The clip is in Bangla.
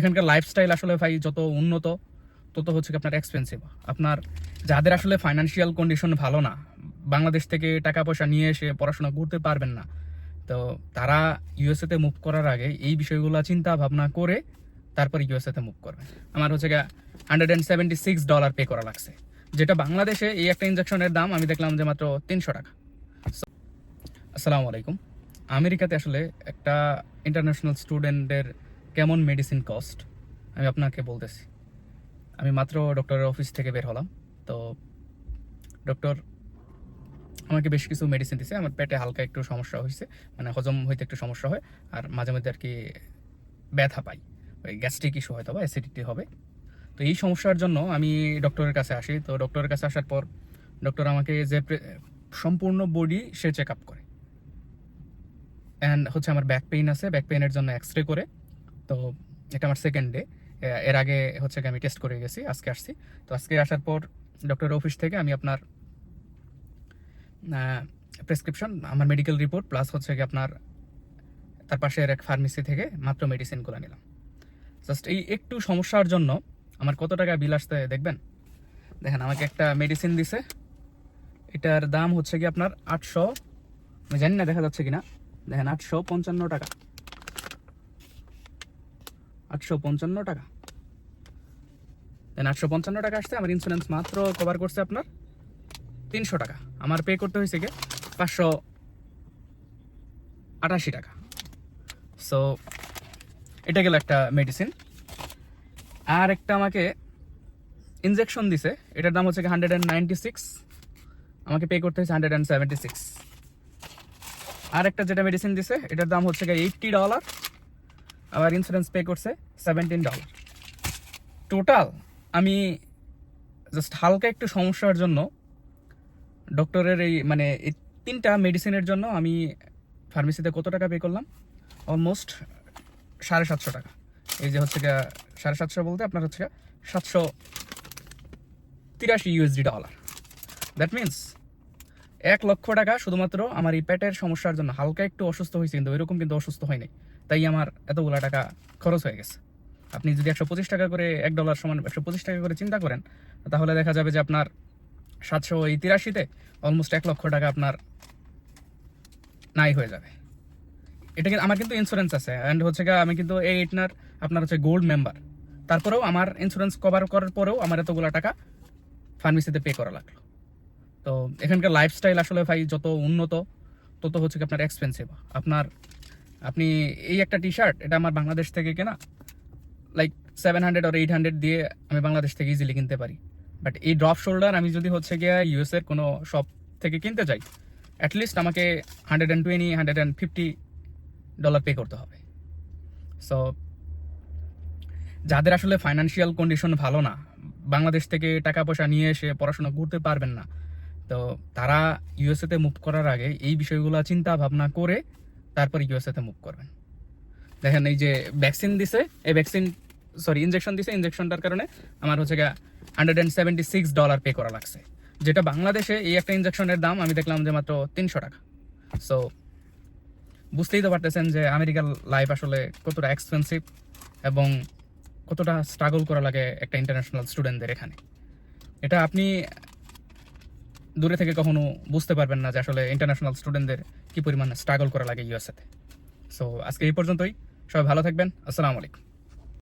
এখানকার লাইফস্টাইল আসলে ভাই যত উন্নত, তত হচ্ছে আপনার এক্সপেন্সিভ আপনার যাদের আসলে ফাইনান্সিয়াল কন্ডিশন ভালো না, বাংলাদেশ থেকে টাকা পয়সা নিয়ে এসে পড়াশোনা করতে পারবেন না, তো তারা ইউএসএতে মুভ করার আগে এই বিষয়গুলো চিন্তা ভাবনা করে তারপর ইউএসএতে মুভ করবে। আমার হচ্ছে গিয়ে hundred and seventy six dollar pay করা লাগছে, যেটা বাংলাদেশে এই একটা ইঞ্জেকশনের দাম আমি দেখলাম যে মাত্র তিনশো টাকা। আসসালামু আলাইকুম। আমেরিকাতে আসলে একটা ইন্টারন্যাশনাল স্টুডেন্টের কেমন মেডিসিন কস্ট আমি আপনাকে বলতেছি। আমি মাত্র ডক্টরের অফিস থেকে বের হলাম। তো ডক্টর আমাকে বেশ কিছু মেডিসিন দিছে। আমার পেটে হালকা একটু সমস্যা হয়েছে। মানে হজম হইতে একটু সমস্যা হয়। আর মাঝে মধ্যে আর কি ব্যথা পাই। ওই গ্যাস্ট্রিক ইস্যু হয়তো বা অ্যাসিডিটি হবে। তো এই সমস্যার জন্য আমি ডক্টরের কাছে আসি। তো ডক্টরের কাছে আসার পর ডক্টর আমাকে যে সম্পূর্ণ বডি সে চেক আপ করে। অ্যান্ড হচ্ছে আমার ব্যাক পেইন আছে। ব্যাক পেইনের জন্য এক্স রে করে। তো এটা আমার সেকেন্ড ডে এর আগে হচ্ছে কি আমি টেস্ট করে গেছি, আজকে আসছি। তো আজকে আসার পর ডক্টরের অফিস থেকে আমি আপনার প্রেসক্রিপশন আমার মেডিকেল রিপোর্ট প্লাস হচ্ছে কি আপনার, তার পাশের এক ফার্মেসি থেকে মাত্র মেডিসিনগুলো নিলাম। জাস্ট এই একটু সমস্যার জন্য আমার কত টাকা বিল আসতে দেখবেন? দেখেন, আমাকে একটা মেডিসিন দিছে। এটার দাম হচ্ছে কি আপনার আটশো, আমি জানি না দেখা যাচ্ছে কিনা। দেখেন, আটশো পঞ্চান্ন টাকা। আটশো পঞ্চান্ন টাকা। দেন আটশো পঞ্চান্ন টাকা আসছে, আমার ইন্স্যুরেন্স মাত্র কভার করছে আপনার তিনশো টাকা। আমার পে করতে হয়েছে গিয়ে পাঁচশো আটাশি টাকা। সো এটা গেল একটা মেডিসিন আর একটা আমাকে ইনজেকশন দিছে, এটার দাম হচ্ছে হান্ড্রেড অ্যান্ড নাইনটি সিক্স আমাকে পে করতে হয়েছে হান্ড্রেড অ্যান্ড সেভেন্টি সিক্স আর একটা যেটা মেডিসিন দিছে, এটার দাম হচ্ছে এইটটি ডলার আবার ইন্স্যুরেন্স পে করছে সেভেন্টিন ডলার টোটাল আমি জাস্ট হালকা একটু সমস্যার জন্য ডক্টরের এই মানে এই তিনটা মেডিসিনের জন্য আমি ফার্মেসিতে কত টাকা পে করলাম? অলমোস্ট সাড়ে সাতশো টাকা। এই যে হচ্ছে গিয়া সাড়ে সাতশো বলতে আপনার হচ্ছে সাতশো তিরাশি ইউএসডি ডলার দ্যাট মিন্স এক লক্ষ টাকা শুধুমাত্র আমার এই পেটের সমস্যার জন্য হালকা একটু অসুস্থ হয়েছে কিন্তু ওইরকম কিন্তু অসুস্থ হয়নি। তাই আমার এতগুলো টাকা খরচ হয়ে গেছে। আপনি যদি একশো পঁচিশ টাকা করে এক ডলার সমান একশো পঁচিশ টাকা করে চিন্তা করেন, তাহলে দেখা যাবে যে আপনার সাতশো এই তিরাশিতে অলমোস্ট এক লক্ষ টাকা আপনার নাই হয়ে যাবে। এটা কিন্তু, আমার কিন্তু ইন্স্যুরেন্স আছে। অ্যান্ড হচ্ছে গিয়ে আমি কিন্তু এই এটনার আপনার হচ্ছে গোল্ড মেম্বার তারপরেও আমার ইন্স্যুরেন্স কভার করার পরেও আমার এতগুলো টাকা ফার্মেসিতে পে করা লাগল। তো এখানকার লাইফস্টাইল আসলে ভাই যত উন্নত, তত হচ্ছে কি আপনার এক্সপেন্সিভ আপনার, আপনি এই একটা টি শার্ট এটা আমার বাংলাদেশ থেকে কেনা লাইক সেভেন হান্ড্রেড আর এইট হান্ড্রেড দিয়ে আমি বাংলাদেশ থেকে ইজিলি কিনতে পারি। বাট এই ড্রপ শোল্ডার আমি যদি হচ্ছে গিয়ে ইউএস এর কোনো শপ থেকে কিনতে চাই অ্যাটলিস্ট আমাকে hundred and twenty hundred and fifty dollar pay করতে হবে। সো যাদের আসলে ফাইনান্সিয়াল কন্ডিশন ভালো না, বাংলাদেশ থেকে টাকা পয়সা নিয়ে এসে পড়াশোনা করতে পারবেন না তো তারা ইউএসএতে মুভ করার আগে এই বিষয়গুলো চিন্তা ভাবনা করে তারপর ইউএসএতে মুভ করবেন দেখেন এই যে ভ্যাকসিন দিছে, এই ভ্যাকসিন সরি ইনজেকশন দিছে ইনজেকশনটার কারণে আমার হচ্ছে গিয়ে hundred and seventy six dollar pay করা লাগছে। যেটা বাংলাদেশে এই একটা ইনজেকশনের দাম, আমি দেখলাম যে মাত্র তিনশো টাকা। সো বুঝতেই তো পারতেছেন যে আমেরিকার লাইফ আসলে কতটা এক্সপেন্সিভ এবং কতটা স্ট্রাগল করা লাগে একটা ইন্টারন্যাশনাল স্টুডেন্টদের এখানে। এটা আপনি দূরে থেকে কখনো বুঝতে পারবেন না যে আসলে ইন্টারন্যাশনাল স্টুডেন্টদের কি পরিমাণ স্ট্রাগল করা লাগে ইউএসএতে সো আজকে এই পর্যন্তই। সবাই ভালো থাকবেন। আসসালামু আলাইকুম।